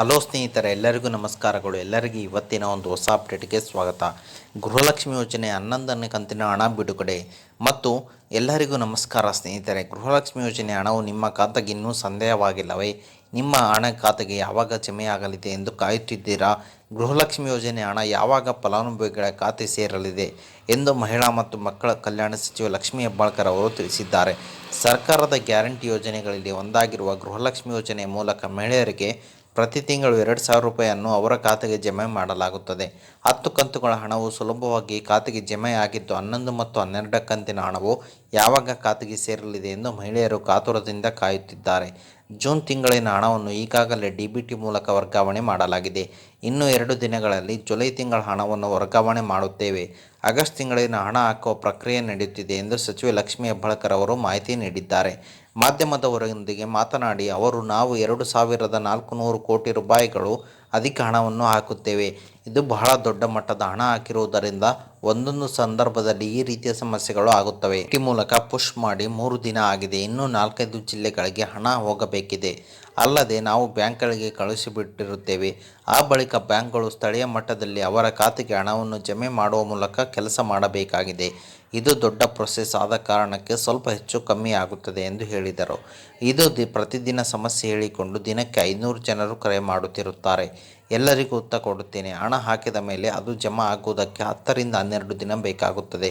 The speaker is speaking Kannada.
ಹಲೋ ಸ್ನೇಹಿತರೆ, ಎಲ್ಲರಿಗೂ ನಮಸ್ಕಾರಗಳು. ಎಲ್ಲರಿಗೂ ಇವತ್ತಿನ ಒಂದು ಹೊಸ ಅಪ್ಡೇಟ್ಗೆ ಸ್ವಾಗತ. ಗೃಹಲಕ್ಷ್ಮಿ ಯೋಜನೆ ಹನ್ನೊಂದನೇ ಕಂತಿನ ಹಣ ಬಿಡುಗಡೆ. ಮತ್ತು ಎಲ್ಲರಿಗೂ ನಮಸ್ಕಾರ ಸ್ನೇಹಿತರೆ. ಗೃಹಲಕ್ಷ್ಮಿ ಯೋಜನೆ ಹಣವು ನಿಮ್ಮ ಖಾತೆಗೆ ಇನ್ನೂ ಸಂದೇಹವಾಗಿಲ್ಲವೇ? ನಿಮ್ಮ ಹಣ ಖಾತೆಗೆ ಯಾವಾಗ ಜಮೆಯಾಗಲಿದೆ ಎಂದು ಕಾಯುತ್ತಿದ್ದೀರಾ? ಗೃಹಲಕ್ಷ್ಮಿ ಯೋಜನೆ ಹಣ ಯಾವಾಗ ಫಲಾನುಭವಿಗಳ ಖಾತೆ ಸೇರಲಿದೆ ಎಂದು ಮಹಿಳಾ ಮತ್ತು ಮಕ್ಕಳ ಕಲ್ಯಾಣ ಸಚಿವ ಲಕ್ಷ್ಮೀ ಹೆಬ್ಬಾಳ್ಕರ್ ಅವರು ತಿಳಿಸಿದ್ದಾರೆ. ಸರ್ಕಾರದ ಗ್ಯಾರಂಟಿ ಯೋಜನೆಗಳಲ್ಲಿ ಒಂದಾಗಿರುವ ಗೃಹಲಕ್ಷ್ಮಿ ಯೋಜನೆ ಮೂಲಕ ಮಹಿಳೆಯರಿಗೆ ಪ್ರತಿ ತಿಂಗಳು ಎರಡು ಸಾವಿರ ರೂಪಾಯಿಯನ್ನು ಅವರ ಖಾತೆಗೆ ಜಮೆ ಮಾಡಲಾಗುತ್ತದೆ. ಹತ್ತು ಕಂತುಗಳ ಹಣವು ಸುಲಭವಾಗಿ ಖಾತೆಗೆ ಜಮೆ ಆಗಿದ್ದು ಹನ್ನೊಂದು ಮತ್ತು ಹನ್ನೆರಡು ಕಂತಿನ ಹಣವು ಯಾವಾಗ ಖಾತೆಗೆ ಸೇರಲಿದೆ ಎಂದು ಮಹಿಳೆಯರು ಕಾತುರದಿಂದ ಕಾಯುತ್ತಿದ್ದಾರೆ. ಜೂನ್ ತಿಂಗಳಿನ ಹಣವನ್ನು ಈಗಾಗಲೇ ಡಿ ಬಿ ಟಿ ಮೂಲಕ ವರ್ಗಾವಣೆ ಮಾಡಲಾಗಿದೆ. ಇನ್ನು ಎರಡು ದಿನಗಳಲ್ಲಿ ಜುಲೈ ತಿಂಗಳ ಹಣವನ್ನು ವರ್ಗಾವಣೆ ಮಾಡುತ್ತೇವೆ. ಆಗಸ್ಟ್ ತಿಂಗಳಿನ ಹಣ ಹಾಕುವ ಪ್ರಕ್ರಿಯೆ ನಡೆಯುತ್ತಿದೆ ಎಂದು ಸಚಿವೆ ಲಕ್ಷ್ಮೀ ಹೆಬ್ಬಾಳ್ಕರ್ ಅವರು ಮಾಹಿತಿ ನೀಡಿದ್ದಾರೆ. ಮಾಧ್ಯಮದವರೊಂದಿಗೆ ಮಾತನಾಡಿ ಅವರು, ನಾವು ಎರಡು ಸಾವಿರದ ನಾಲ್ಕು ನೂರು ಕೋಟಿ ರೂಪಾಯಿಗಳು ಅಧಿಕ ಹಣವನ್ನು ಹಾಕುತ್ತೇವೆ. ಇದು ಬಹಳ ದೊಡ್ಡ ಮಟ್ಟದ ಹಣ ಹಾಕಿರುವುದರಿಂದ ಒಂದೊಂದು ಸಂದರ್ಭದಲ್ಲಿ ಈ ರೀತಿಯ ಸಮಸ್ಯೆಗಳು ಆಗುತ್ತವೆ. ಈ ಮೂಲಕ ಪುಷ್ ಮಾಡಿ ಮೂರು ದಿನ ಆಗಿದೆ. ಇನ್ನೂ ನಾಲ್ಕೈದು ಜಿಲ್ಲೆಗಳಿಗೆ ಹಣ ಹೋಗಬೇಕಿದೆ. ಅಲ್ಲದೆ ನಾವು ಬ್ಯಾಂಕ್ಗಳಿಗೆ ಕಳುಹಿಸಿಬಿಟ್ಟಿರುತ್ತೇವೆ. ಆ ಬಳಿಕ ಬ್ಯಾಂಕ್ಗಳು ಸ್ಥಳೀಯ ಮಟ್ಟದಲ್ಲಿ ಅವರ ಖಾತೆಗೆ ಹಣವನ್ನು ಜಮೆ ಮಾಡುವ ಮೂಲಕ ಕೆಲಸ ಮಾಡಬೇಕಾಗಿದೆ. ಇದು ದೊಡ್ಡ ಪ್ರೊಸೆಸ್ ಆದ ಕಾರಣಕ್ಕೆ ಸ್ವಲ್ಪ ಹೆಚ್ಚು ಕಮ್ಮಿ ಆಗುತ್ತದೆ ಎಂದು ಹೇಳಿದರು. ಇದು ದಿ ಪ್ರತಿದಿನ ಸಮಸ್ಯೆ ಹೇಳಿಕೊಂಡು ದಿನಕ್ಕೆ ಐನೂರು ಜನರು ಕರೆ ಮಾಡುತ್ತಿರುತ್ತಾರೆ. ಎಲ್ಲರಿಗೂ ಉತ್ತ ಕೊಡುತ್ತೇನೆ. ಹಣ ಹಾಕಿದ ಮೇಲೆ ಅದು ಜಮಾ ಆಗುವುದಕ್ಕೆ ಹತ್ತರಿಂದ ಹನ್ನೆರಡು ದಿನ ಬೇಕಾಗುತ್ತದೆ.